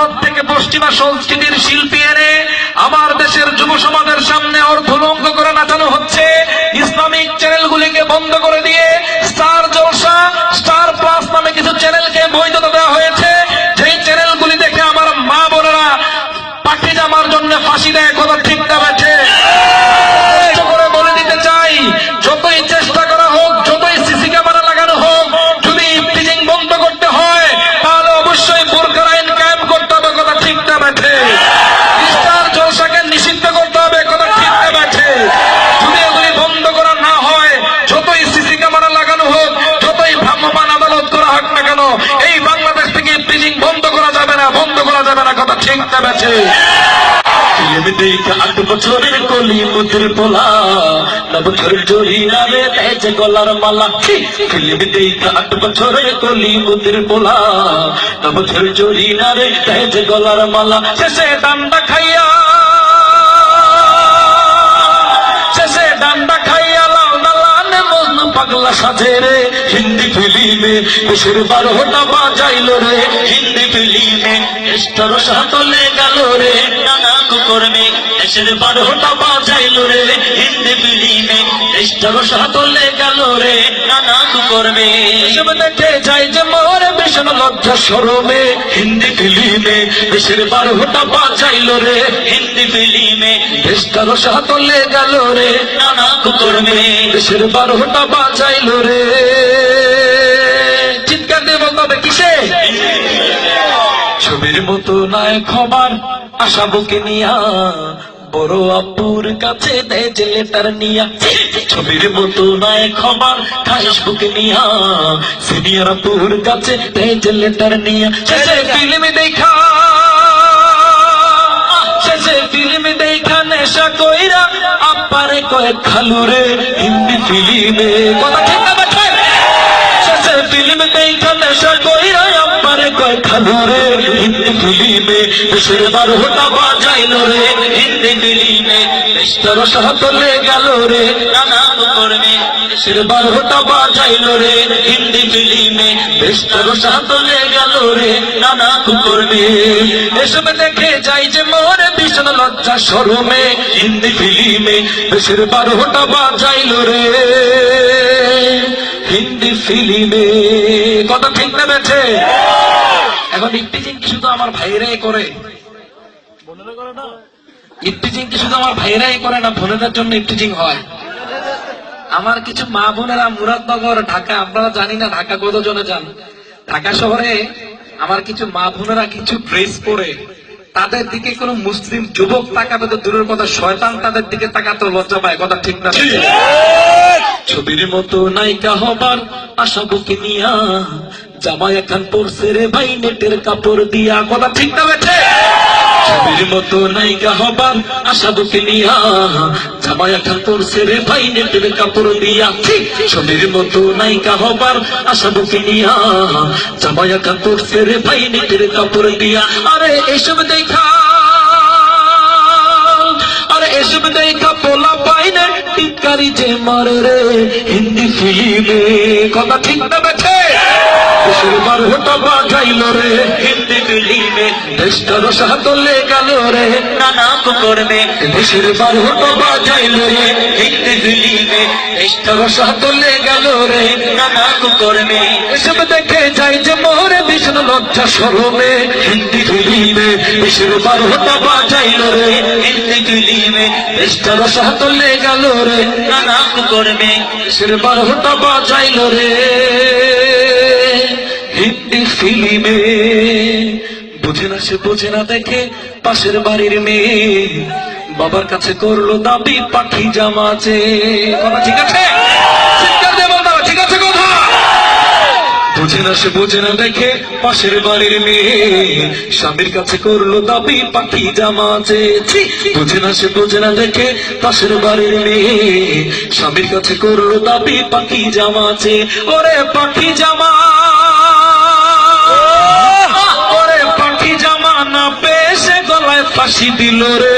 ভারত থেকে পশ্চিমা সংস্কৃতির শিল্পী এনে আমার দেশের যুব সমাজের সামনে অর্ধলঙ্গ করে নাচানো হচ্ছে। ইসলামিক চ্যানেলগুলিকে বন্ধ করে দিয়ে স্টার জলসা, স্টার প্লাস নামে কিছু চ্যানেলকে বৈধতা দেওয়া হয়েছে। যেই চ্যানেলগুলি দেখে আমার মা বোনেরা পাখি জামার জন্য ফাঁসি দেয়, কথা এই বাংলাদেশ থেকে ইফটিজিং বন্ধ করা যাবে না, বন্ধ করা যাবে না, কথা ঠিক না গলার মালা। শেষে ডান্ডা খাইয়া, শেষে ডান্ডা খাইয়া লাল পাগলা সাজে রে। হিন্দি ফিল্মে দেশের বারোটা বাজাইল রে। হিন্দি ফিল্মে স্টার সাতলে গেল রে। নানা কুকর্মে দেশের বারোটা বাজাইল রে। হিন্দি ফিল্মে স্টার সাতলে গেল রে। নানা কুকর্মে এসব দেখে যাই যে মোর ভীষণ লজ্জা সরমে। হিন্দি ফিল্মে দেশের বারোটা বাজাইল রে। হিন্দি ফিল্মে দেশটার সাতলে গেল রে। নানা কুকর্মে দেশের বারোটা বাজাইল রে। মতো নায়ক হবার আশা বুকে নিয়া। বড় আপুর কাছে দেয় লেটার নিয়া। ছবির মতো নায়ক হবার খাইশ বুকে নিয়া। সিনিয়র আপুর কাছে দেয় লেটার নিয়া। শেষে ফিল্ম দেখা। শেষে ফিল্ম দেখা নেশা কইরা আপারে কয়েক খালু রে হিন্দি ফিল্মে। কথা ঠিক শেষে ফিল্ম দেখা নেশা কইরা আপারে কয়েক খালু রে হিন্দি ফিল্মে দেশের বারোটা বাজাইল রে, হিন্দি ফিল্মে দেশটার সাহতলে গেল রে নানা করবে দেশের বারোটা বাজাইল রে, হিন্দি ফিল্মে দেশটার সাহতলে গেল রে নানা করবে এসব দেখে যাই যে মোর ভীষণ লজ্জা সরমে হিন্দি ফিল্মে। দেশের বারোটা বাজাইল রে, হিন্দি ফিল্মে। কথা ঠিক না বেঠে? এখন ইফটিজিং কি শুধু আমার ভাইরাই করে? ইফটিজিং কি শুধু আমার ভাইরাই করে না? বোনেদের জন্য ইফটিজিং হয়। আমার কিছু মা বোনেরা মুরাদনগর ঢাকা আপনারা জানি না ঢাকা যান? ঢাকা শহরে আমার কিছু মা বোনেরা কিছু ড্রেস পরে তাদের দিকে কোনো মুসলিম যুবক তাকাবে তো দূরের কথা শয়তান তাদের দিকে তাকাতে লজ্জা পায় কথা ঠিক না। ছবির মতো নায়িকা হবার আশা বুকে নিয়া জামাই এখন পড়ছে রে ভাই, নেটের কাপড় দিয়া কথা ঠিক না ছবির মতো নায়িকা হবার আশা বুকে নিয়া। জামাই এখন পড়ছে রে ভাই, নেটের কাপড় দিয়া। ছবির মতো নায়িকা হবার আশা এখন পড়ছে রে ভাই, নেটের কাপড় দিয়া। আরে এসব দেখা। এসব দেখা পোলা পাই না টিকারি যে মারে রে, হিন্দি ফিল্মে কথা ঠিক না দেশের বারোটা বাজাইল রে। হিন্দি ফিল্মে দেশটার সাহতলে গেল রে। নানা করবে দেশের বারোটা বাজাইল রে। হিন্দি ফিল্মে দেশটার সাহতলে গেল রে। নানা করবে এসব দেখে যাই যে মোর ভীষণ লজ্জা সরমে। হিন্দি ফিল্মে দেশের বারোটা বাজাইল রে। হিন্দি ফিল্মে দেশটার সাহতলে গেল রে। নানা করবে দেশের বারোটা বাজাইল রে। হিন্দি ফিল্মে। বুঝে না সে, বুঝে না দেখে পাশের বাড়ির মেয়ে। বাবার কাছে করল দাবি, পাখি জামাছে কথা ঠিক আছে? বুঝে না সে, বুঝে না দেখে পাশের বাড়ির মেয়ে। স্বামীর কাছে করল দাবি, পাখি জামা আছে ছি! বুঝে না সে, বুঝে না দেখে পাশের বাড়ির মেয়ে। স্বামীর কাছে করল দাবি, পাখি জামা আছে ওরে পাখি জামা। দিল রে